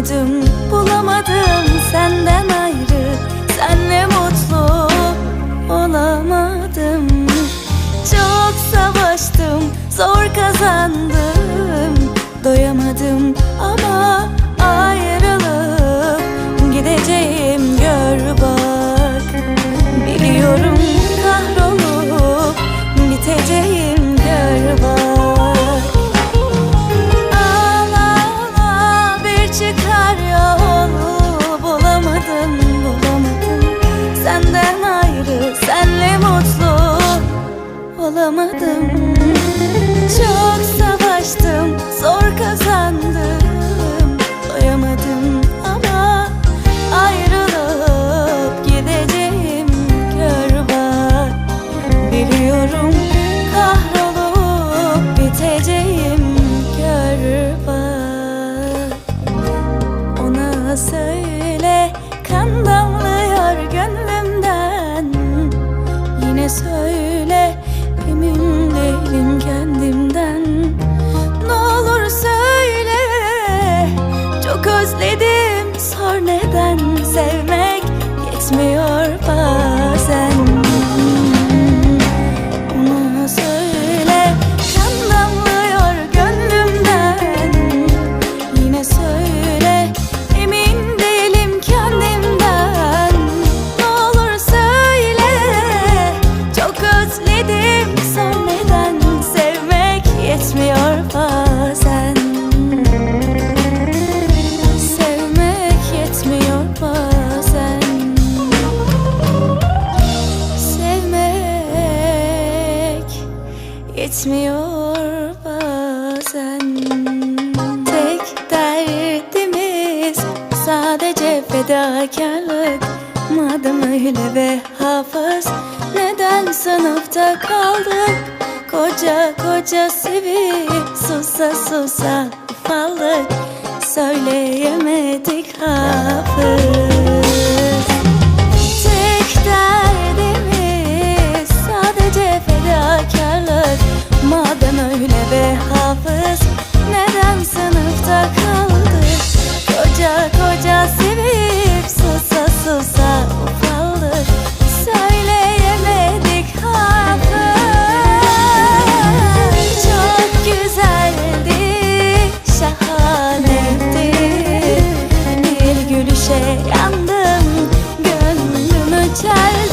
Doyamadım, bulamadım. Senden ayrı Senle mutlu olamadım. Çok savaştım, zor kazandım Söyle kan damlıyor gönlümden. Yine söyle emin değilim kendimden. Ne olur söyle çok özledim. Sor neden sevmek yetmiyor yetmiyor bazen. Tek derdimiz sadece fedakarlık. Madem öyle ve hafız Neden sınıfta kaldık Koca koca sevip susa susa ufaldık Söyleyemedik hafız sandım Gönlümü çeldim.